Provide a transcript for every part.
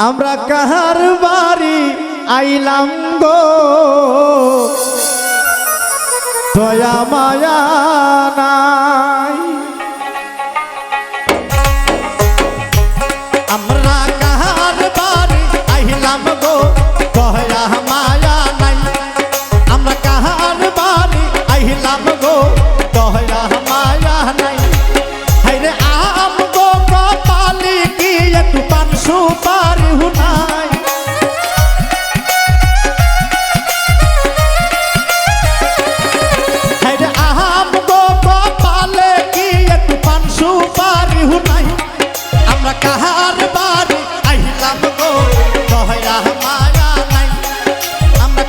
আমরা কাহার বাড়ি আইলাম গো। দয়া মায়া নাই।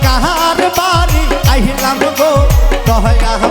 কাহার বাড়ি আহিলাম গো দহয়া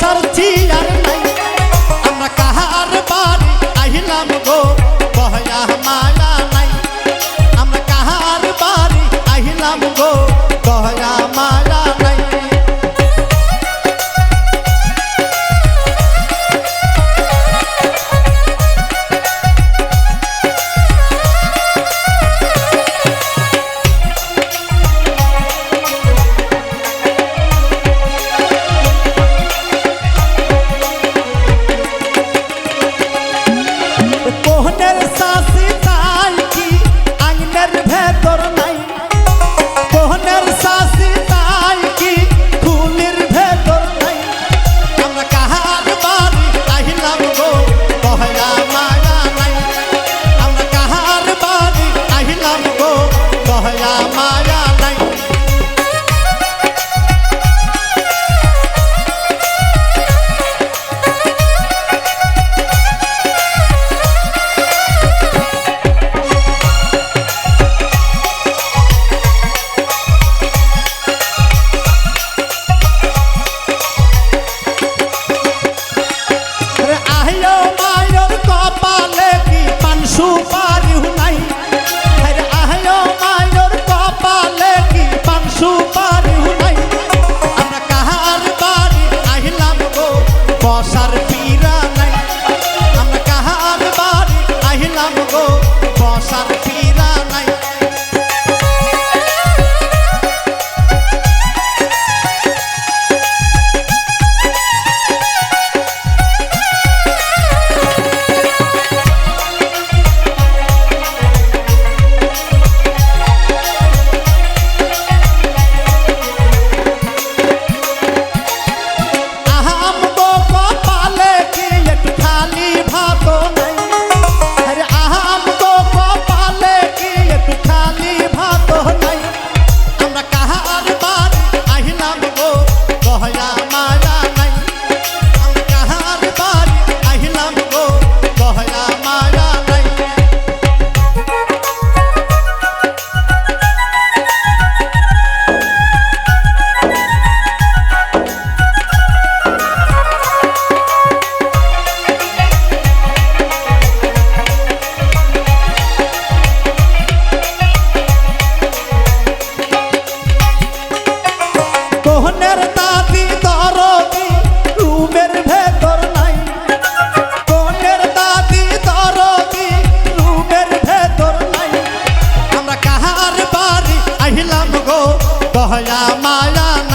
সারছি হোটেল সাস la mala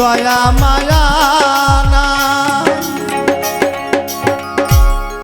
দয়া মায়া